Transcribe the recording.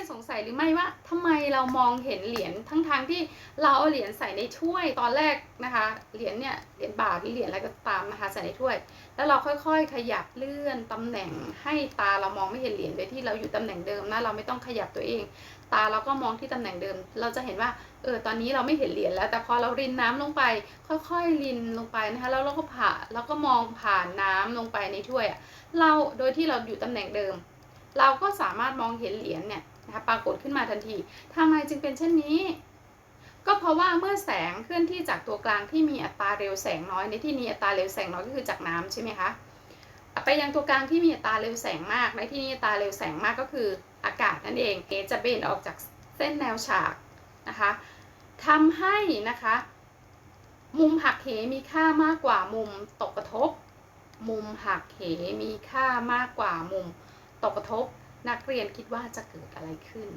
ยนสงสัยหรือไม่ว่าทำไมเรามองเห็นเหรียญทั้งทางๆที่เราเอาเหรียญใส่ในถ้วยตอนแรกนะคะ เหรียญเนี่ยเหรียญบาทหรือเหรียญอะไรก็ตามนะคะใส่ในถ้วย แล้วเราค่อยๆ ขยับเลื่อนตำแหน่งให้ตาเรามองไม่เห็นเหรียญโดยที่เราอยู่ตำแหน่งเดิมนะเราไม่ต้องขยับตัวเอง ตาเราก็มองที่ตำแหน่งเดิม เราจะเห็นว่าเออตอนนี้เราไม่เห็นเหรียญแล้ว แต่พอเรารินน้ำลงไป ค่อยๆรินลงไปนะคะแล้วเราก็ผ่าแล้วก็มองผ่านน้ำลงไปในถ้วยอะเราโดยที่เราอยู่ตำแหน่งเดิม เราก็สามารถมองเห็นเหรียญเนี่ยนะคะปรากฏขึ้นมาทันทีทำไมจึงเป็นเช่นนี้ ก็เพราะว่าเมื่อแสงเคลื่อนที่จากตัวกลางที่มีอัตราเร็วแสงน้อยในที่นี้อัตราเร็วแสงน้อยก็คือจากน้ำใช่ไหมคะไปยังตัวกลางที่มีอัตราเร็วแสงมาก ในที่นี้อัตราเร็วแสงมากก็คืออากาศนั่นเองเอจะเบนออกจากเส้นแนวฉากนะคะทำให้นะคะมุมหักเหมีค่ามากกว่ามุมตกกระทบ มุมหักเหมีค่ามากกว่ามุม ตกกระทบนักเรียนคิดว่าจะเกิดอะไรขึ้น